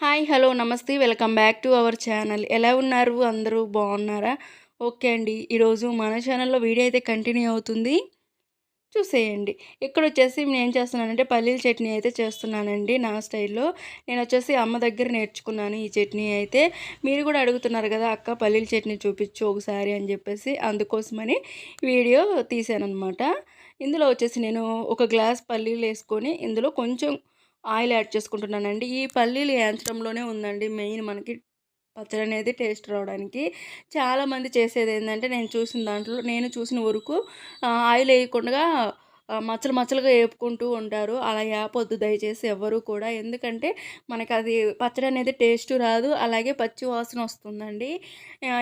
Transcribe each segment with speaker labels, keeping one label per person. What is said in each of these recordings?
Speaker 1: Hi hello నమస్తే welcome back to our channel. ఎలా ఉన్నారు? అందరూ బాగున్నారా? ఓకే అండి. ఈరోజు మన ఛానల్లో వీడియో అయితే కంటిన్యూ అవుతుంది. చూసేయండి. ఇక్కడ వచ్చేసి నేను ఏం చేస్తున్నానంటే పల్లీల చట్నీ అయితే చేస్తున్నానండి నా స్టైల్లో. నేను వచ్చేసి అమ్మ దగ్గర నేర్చుకున్నాను ఈ చట్నీ అయితే. మీరు కూడా అడుగుతున్నారు కదా అక్క పల్లీల చట్నీ చూపించు ఒకసారి అని చెప్పేసి అందుకోసమని వీడియో తీసాను అనమాట ఇందులో వచ్చేసి నేను ఒక గ్లాస్ పల్లీలు వేసుకొని ఇందులో కొంచెం ఆయిల్ యాడ్ చేసుకుంటున్నానండి. ఈ పల్లీలు ఏంచడంలోనే ఉందండి. మెయిన్ మనకి పచ్చడి అనేది టేస్ట్ రావడానికి. చాలామంది చేసేది ఏంటంటే నేను చూసిన దాంట్లో నేను చూసిన వరకు ఆయిల్ వేయకుండా మచ్చలు మచ్చలుగా వేపుకుంటూ ఉంటారు. అలా వేపొద్దు దయచేసి ఎవ్వరూ కూడా. ఎందుకంటే మనకి అది పచ్చడి అనేది టేస్ట్ రాదు. అలాగే పచ్చి వాసన వస్తుందండి.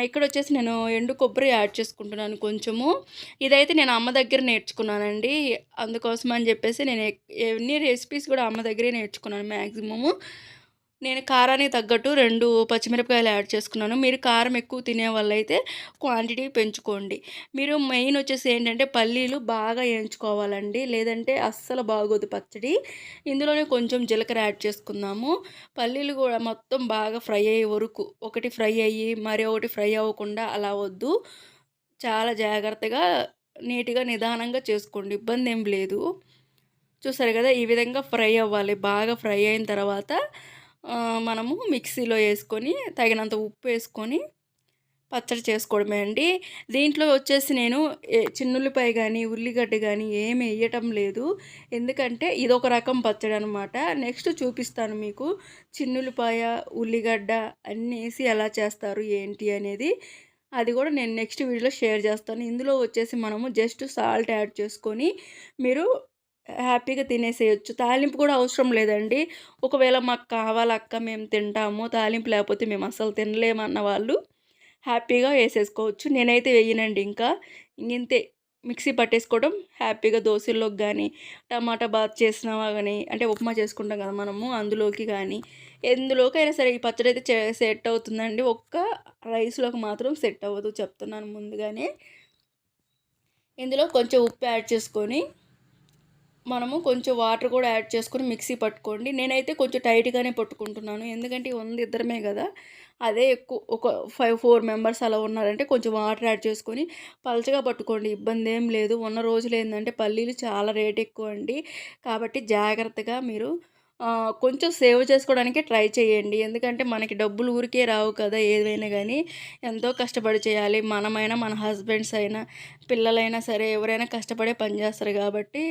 Speaker 1: ఇక్కడ వచ్చేసి నేను ఎండు కొబ్బరి యాడ్ చేసుకుంటున్నాను కొంచెము. ఇదైతే నేను అమ్మ దగ్గర నేర్చుకున్నానండి. అందుకోసం అని చెప్పేసి నేను ఎన్ని రెసిపీస్ కూడా అమ్మ దగ్గరే నేర్చుకున్నాను మ్యాక్సిమము నేను కారానికి తగ్గట్టు రెండు పచ్చిమిరపకాయలు యాడ్ చేసుకున్నాను. మీరు కారం ఎక్కువ తినే వాళ్ళైతే క్వాంటిటీ పెంచుకోండి. మీరు మెయిన్ వచ్చేసి ఏంటంటే పల్లీలు బాగా వేయించుకోవాలండి. లేదంటే అస్సలు బాగోదు పచ్చడి. ఇందులోనే కొంచెం జీలకర్ర యాడ్ చేసుకుందాము. పల్లీలు కూడా మొత్తం బాగా ఫ్రై అయ్యే వరకు ఒకటి ఫ్రై అయ్యి మరి ఒకటి ఫ్రై అవ్వకుండా అలా వద్దు. చాలా జాగ్రత్తగా నీట్గా నిదానంగా చేసుకోండి. ఇబ్బంది ఏం లేదు. చూసారు కదా? ఈ విధంగా ఫ్రై అవ్వాలి. బాగా ఫ్రై అయిన తర్వాత మనము మిక్సీలో వేసుకొని తగినంత ఉప్పు వేసుకొని పచ్చడి చేసుకోవడమే అండి. దీంట్లో వచ్చేసి నేను చిన్నుల్లిపాయ కానీ ఉల్లిగడ్డ కానీ ఏమి వేయటం లేదు. ఎందుకంటే ఇది ఒక రకం పచ్చడి అనమాట నెక్స్ట్ చూపిస్తాను మీకు. చిన్నుల్లిపాయ ఉల్లిగడ్డ అన్నీ వేసి ఎలా చేస్తారు ఏంటి అనేది. అది కూడా నేను నెక్స్ట్ వీడియోలో షేర్ చేస్తాను. ఇందులో వచ్చేసి మనము జస్ట్ సాల్ట్ యాడ్ చేసుకొని మీరు హ్యాపీగా తినేసేయచ్చు. తాలింపు కూడా అవసరం లేదండి. ఒకవేళ మాకు కావాలి అక్క మేము తింటాము. తాలింపు లేకపోతే మేము అసలు తినలేమన్న వాళ్ళు హ్యాపీగా వేసేసుకోవచ్చు. నేనైతే వేయనండి ఇంకా. ఇంతే మిక్సీ పట్టేసుకోవడం హ్యాపీగా దోశల్లోకి కానీ టమాటా బాత్ చేసినా కానీ అంటే ఉప్మా చేసుకుంటాం కదా మనము అందులోకి కానీ ఎందులోకైనా సరే ఈ పచ్చడి అయితే సెట్ అవుతుందండి. ఒక్క రైస్లోకి మాత్రం సెట్ అవ్వదు చెప్తున్నాను ముందుగానే. ఇందులో కొంచెం ఉప్పు యాడ్ చేసుకొని మనము కొంచెం వాటర్ కూడా యాడ్ చేసుకొని మిక్సీ పట్టుకోండి. నేనైతే కొంచెం టైట్గానే పట్టుకుంటున్నాను. ఎందుకంటే ఉంది ఇద్దరమే కదా. అదే ఎక్కువ ఒక ఫైవ్ ఫోర్ మెంబర్స్ అలా ఉన్నారంటే కొంచెం వాటర్ యాడ్ చేసుకొని పలచగా పట్టుకోండి. ఇబ్బంది ఏం లేదు. ఉన్న రోజులు ఏంటంటే పల్లీలు చాలా రేట్ ఎక్కువ అండి. కాబట్టి జాగ్రత్తగా మీరు కొంచెం సేవ్ చేసుకోవడానికి ట్రై చేయండి. ఎందుకంటే మనకి డబ్బులు ఊరికే రావు కదా ఏదైనా కానీ ఎంతో కష్టపడి చేయాలి. మనమైనా మన హస్బెండ్స్ అయినా పిల్లలైనా సరే ఎవరైనా కష్టపడే పని చేస్తారు కాబట్టి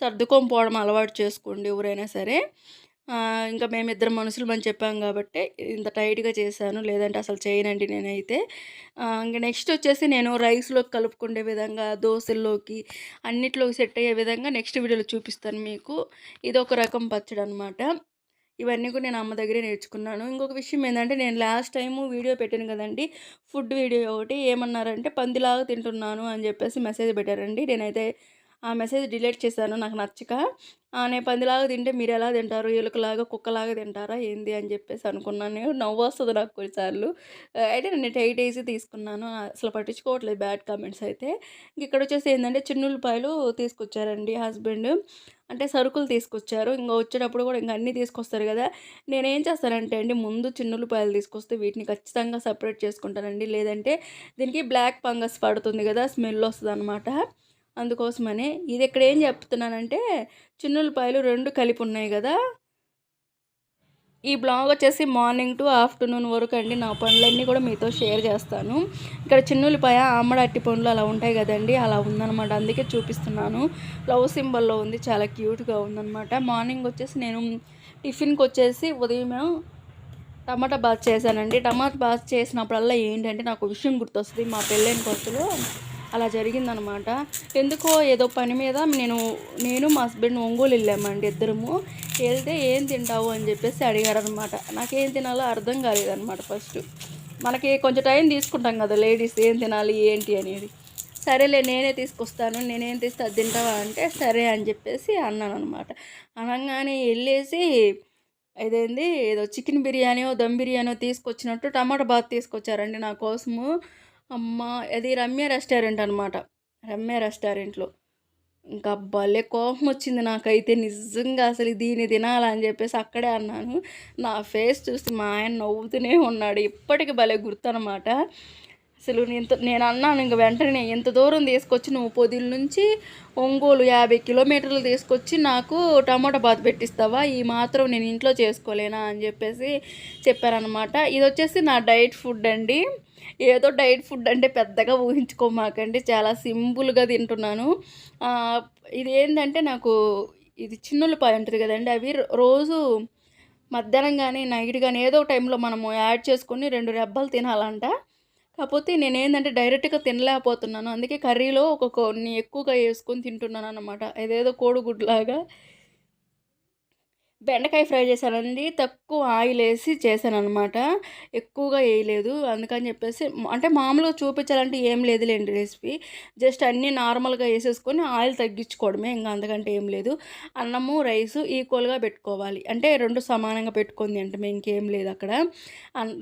Speaker 1: సర్దుకొని పోవడం అలవాటు చేసుకోండి ఎవరైనా సరే. ఇంకా మేమిద్దరం మనుషులు అని చెప్పాం కాబట్టి ఇంత టైట్గా చేశాను. లేదంటే అసలు చేయనండి నేనైతే. ఇంకా నెక్స్ట్ వచ్చేసి నేను రైస్లోకి కలుపుకునే విధంగా దోశల్లోకి అన్నిట్లోకి సెట్ అయ్యే విధంగా నెక్స్ట్ వీడియోలో చూపిస్తాను మీకు. ఇది ఒక రకం పచ్చడి అనమాట ఇవన్నీ కూడా నేను అమ్మ దగ్గరే నేర్చుకున్నాను. ఇంకొక విషయం ఏంటంటే నేను లాస్ట్ టైము వీడియో పెట్టాను కదండి ఫుడ్ వీడియో ఒకటి. ఏమన్నారంటే పందిలాగా తింటున్నాను అని చెప్పేసి మెసేజ్ పెట్టారండి. నేనైతే ఆ మెసేజ్ డిలీట్ చేశాను నాకు నచ్చక. నేను పందిలాగా తింటే మీరు ఎలా తింటారు? ఎలుకలాగా కుక్కలాగా తింటారా? ఏంది? అని చెప్పేసి అనుకున్నాను నవ్వు వస్తుంది నాకు కొన్నిసార్లు. అయితే నేను టైట్ వేసి తీసుకున్నాను. అసలు పట్టించుకోవట్లేదు బ్యాడ్ కామెంట్స్ అయితే. ఇక్కడ వచ్చేసి ఏంటంటే చిన్నులపాయలు తీసుకొచ్చారండి హస్బెండ్. అంటే సరుకులు తీసుకొచ్చారు. ఇంకా వచ్చేటప్పుడు కూడా ఇంకా అన్నీ తీసుకొస్తారు కదా. నేనేం చేస్తానంటే అండి ముందు చిన్నులపాయలు తీసుకొస్తే వీటిని ఖచ్చితంగా సపరేట్ చేసుకుంటానండి. లేదంటే దీనికి బ్లాక్ ఫంగస్ పడుతుంది కదా స్మెల్ వస్తుంది అనమాట అందుకోసమనే ఇది ఇక్కడ ఏం చెప్తున్నానంటే చిన్నులపాయలు రెండు కలిపి ఉన్నాయి కదా ఈ బ్లాగ్ వచ్చేసి మార్నింగ్ టు ఆఫ్టర్నూన్ వరకు అండి నా పనులన్నీ కూడా మీతో షేర్ చేస్తాను. ఇక్కడ చిన్నులపాయ ఆమ్మడ అట్టి పండ్లు అలా ఉంటాయి కదండి అలా ఉందనమాట అందుకే చూపిస్తున్నాను. లవ్ సింబల్లో ఉంది చాలా క్యూట్గా ఉందనమాట మార్నింగ్ వచ్చేసి నేను టిఫిన్కి వచ్చేసి ఉదయం టమాటా బాత్ చేశానండి. టమాటా బాత్ చేసినప్పుడల్లా ఏంటంటే నాకు విషయం గుర్తొస్తుంది. మా పెళ్ళైన కొత్తలో అలా జరిగిందనమాట. ఎందుకో ఏదో పని మీద నేను నేను మా హస్బెండ్ ఒంగోలు వెళ్ళామండి ఇద్దరము. వెళ్తే ఏం తింటావు అని చెప్పేసి అడిగారనమాట. నాకేం తినాలో అర్థం కాలేదనమాట ఫస్ట్. మనకి కొంచెం టైం తీసుకుంటాం కదా లేడీస్ ఏం తినాలి ఏంటి అనేది. సరేలే నేనే తీసుకొస్తాను నేనేం తీస్తే అది తింటావా అంటే సరే అని చెప్పేసి అన్నాను అనమాట అనగానే వెళ్ళేసి ఇదేంది ఏదో చికెన్ బిర్యానీయో దమ్ బిర్యానీయో తీసుకొచ్చినట్టు టమాటా బాత్ తీసుకొచ్చారండి నా కోసము. అమ్మ అది రమ్య రెస్టారెంట్ అనమాట రమ్య రెస్టారెంట్లో. ఇంకా భలే కోపం వచ్చింది నాకైతే. నిజంగా అసలు దీన్ని తినాలని చెప్పేసి అక్కడే అన్నాను. నా ఫేస్ చూసి మా ఆయన నవ్వుతూనే ఉన్నాడు. ఇప్పటికి భలే గుర్తనమాట అసలు నేను నేను అన్నాను ఇంక వెంటనే ఎంత దూరం తీసుకొచ్చి నువ్వు పొదిల నుంచి ఒంగోలు యాభై కిలోమీటర్లు తీసుకొచ్చి నాకు టమాటా బాత్ పెట్టిస్తావా? ఈ మాత్రం నేను ఇంట్లో చేసుకోలేనా? అని చెప్పేసి చెప్పారనమాట ఇది వచ్చేసి నా డైట్ ఫుడ్ అండి. ఏదో డైట్ ఫుడ్ అంటే పెద్దగా ఊహించుకోమాకండి. చాలా సింపుల్గా తింటున్నాను. ఇది ఏంటంటే నాకు ఇది చిన్నులపాయ ఉంటుంది కదండి. అవి రోజు మధ్యాహ్నం కానీ నైట్ కానీ ఏదో టైంలో మనము యాడ్ చేసుకొని రెండు రెబ్బలు తినాలంట. కాకపోతే నేను ఏంటంటే డైరెక్ట్గా తినలేకపోతున్నాను. అందుకే కర్రీలో ఒక కొన్ని ఎక్కువగా వేసుకొని తింటున్నాను అనమాట ఏదేదో కోడిగుడ్లాగా బెండకాయ ఫ్రై చేశానండి. తక్కువ ఆయిల్ వేసి చేశాను అనమాట ఎక్కువగా వేయలేదు. అందుకని చెప్పేసి అంటే మామూలుగా చూపించాలంటే ఏం లేదులేండి రెసిపీ. జస్ట్ అన్నీ నార్మల్గా వేసేసుకొని ఆయిల్ తగ్గించుకోవడమే. ఇంకా అందుకంటే ఏం లేదు. అన్నము రైస్ ఈక్వల్గా పెట్టుకోవాలి. అంటే రెండు సమానంగా పెట్టుకుంది అంటే ఇంకేం లేదు అక్కడ.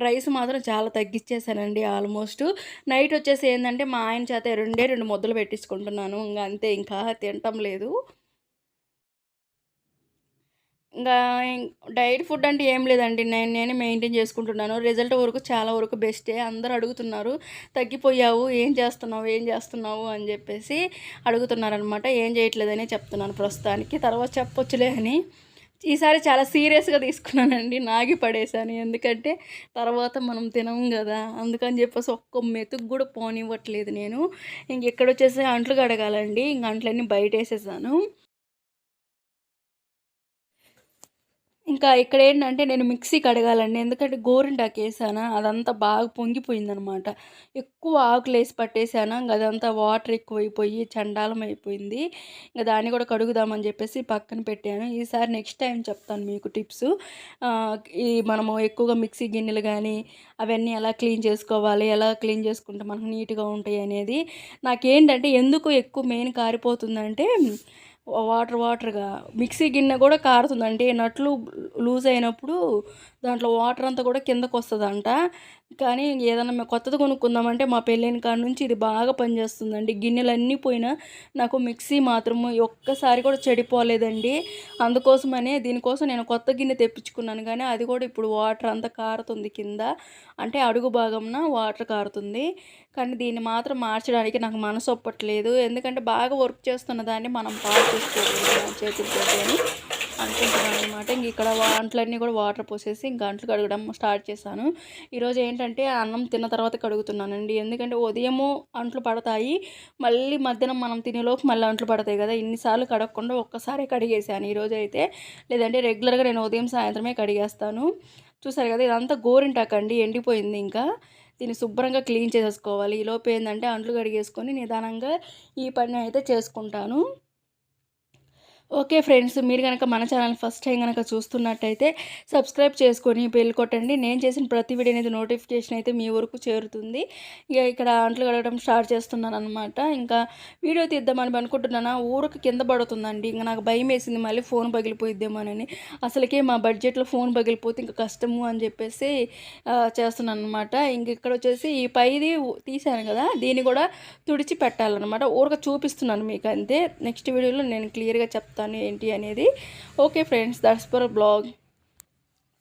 Speaker 1: రైస్ మాత్రం చాలా తగ్గించేసానండి ఆల్మోస్ట్. నైట్ వచ్చేసి ఏంటంటే మా ఆయన చేత రెండే రెండు ముద్దలు పెట్టించుకుంటున్నాను. ఇంకా అంతే. ఇంకా తినటం లేదు. డైట్ ఫుడ్ అంటే ఏం లేదండి. నేను నేను మెయింటైన్ చేసుకుంటున్నాను. రిజల్ట్ వరకు చాలా వరకు బెస్టే. అందరూ అడుగుతున్నారు తగ్గిపోయావు ఏం చేస్తున్నావు ఏం చేస్తున్నావు? అని చెప్పేసి అడుగుతున్నారనమాట. ఏం చేయట్లేదని చెప్తున్నాను ప్రస్తుతానికి. తర్వాత చెప్పొచ్చులే అని. ఈసారి చాలా సీరియస్గా తీసుకున్నానండి. నాగి పడేశాను. ఎందుకంటే తర్వాత మనం తినం కదా. అందుకని చెప్పేసి ఒక్క మెతుకు కూడా పోనివ్వట్లేదు నేను. ఇంక ఇక్కడ వచ్చేసి అంట్లు కడగాలండి. ఇంక అంట్లన్నీ బయట వేసేసాను ఇంకా ఇక్కడ ఏంటంటే నేను మిక్సీ కడగాలండి. ఎందుకంటే గోరింటాకు వేసానా అదంతా బాగా పొంగిపోయిందనమాట. ఎక్కువ ఆకులు వేసి పట్టేసాను ఇంకా అదంతా వాటర్ ఎక్కువైపోయి చండాలం అయిపోయింది ఇంకా దాన్ని కూడా కడుగుదామని చెప్పేసి పక్కన పెట్టాను. ఈసారి నెక్స్ట్ టైం చెప్తాను మీకు టిప్స్. ఈ మనము ఎక్కువగా మిక్సీ గిన్నెలు కానీ అవన్నీ ఎలా క్లీన్ చేసుకోవాలి ఎలా క్లీన్ చేసుకుంటే మనకు నీట్గా ఉంటాయి అనేది. నాకేంటంటే ఎందుకు ఎక్కువ మెయిన్ కారిపోతుందంటే వాటర్ వాటర్గా మిక్సీ గిన్నె కూడా కారుతుందండి నట్లు లూజ్ అయినప్పుడు దాంట్లో వాటర్ అంతా కూడా కిందకు వస్తుందంట కానీ ఏదన్నా మేము కొత్తది కొనుక్కుందామంటే మా పెళ్ళైన కాడ నుంచి ఇది బాగా పనిచేస్తుందండి. గిన్నెలన్నీ పోయినా నాకు మిక్సీ మాత్రము ఒక్కసారి కూడా చెడిపోలేదండి. అందుకోసమనే దీనికోసం నేను కొత్త గిన్నె తెప్పించుకున్నాను. కానీ అది కూడా ఇప్పుడు వాటర్ అంతా కారుతుంది కింద. అంటే అడుగు భాగంన వాటర్ కారుతుంది. కానీ దీన్ని మాత్రం మార్చడానికి నాకు మనసు ఒప్పట్లేదు. ఎందుకంటే బాగా వర్క్ చేస్తున్న దాన్ని మనం పాడు చేసుకోవాలి చేతులతో అనుకుంటున్నాను అనమాట ఇంక ఇక్కడ అంట్లన్నీ కూడా వాటర్ పోసేసి ఇంకా అంట్లు కడగడం స్టార్ట్ చేశాను. ఈరోజు ఏంటంటే అన్నం తిన్న తర్వాత కడుగుతున్నానండి. ఎందుకంటే ఉదయము అంట్లు పడతాయి. మళ్ళీ మధ్యాహ్నం మనం తినేలోపు మళ్ళీ అంట్లు పడతాయి కదా. ఇన్నిసార్లు కడగకుండా ఒక్కసారి కడిగేసాను ఈరోజు అయితే. లేదంటే రెగ్యులర్గా నేను ఉదయం సాయంత్రమే కడిగేస్తాను. చూసారు కదా ఇదంతా గోరింటాకండి. ఎండిపోయింది ఇంకా. దీన్ని శుభ్రంగా క్లీన్ చేసేసుకోవాలి. ఈలోపు ఏంటంటే అంట్లు కడిగేసుకొని నిదానంగా ఈ పని అయితే చేసుకుంటాను. ఓకే ఫ్రెండ్స్ మీరు కనుక మన ఛానల్ ఫస్ట్ టైం కనుక చూస్తున్నట్టయితే సబ్స్క్రైబ్ చేసుకొని బెల్ కొట్టండి. నేను చేసిన ప్రతి వీడియో అనేది నోటిఫికేషన్ అయితే మీ వరకు చేరుతుంది. ఇక ఇక్కడ అంట్లు కడగడం స్టార్ట్ చేస్తున్నాను అనమాట ఇంకా వీడియో తీద్దామని అనుకుంటున్నాను? ఊరికి కింద పడుతుందండి. ఇంకా నాకు భయం వేసింది మళ్ళీ ఫోన్ పగిలిపోయిద్దామని అసలుకే మా బడ్జెట్లో ఫోన్ పగిలిపోతే ఇంకా కష్టము అని చెప్పేసి చేస్తున్నాను అనమాట ఇంక ఇక్కడ వచ్చేసి ఈ పైది తీశాను కదా దీన్ని కూడా తుడిచి పెట్టాలన్నమాట ఊరక చూపిస్తున్నాను మీకు అంతే నెక్స్ట్ వీడియోలో నేను క్లియర్గా చెప్తాను. చెప్తాను ఏంటి అనేది. Okay friends that's for blog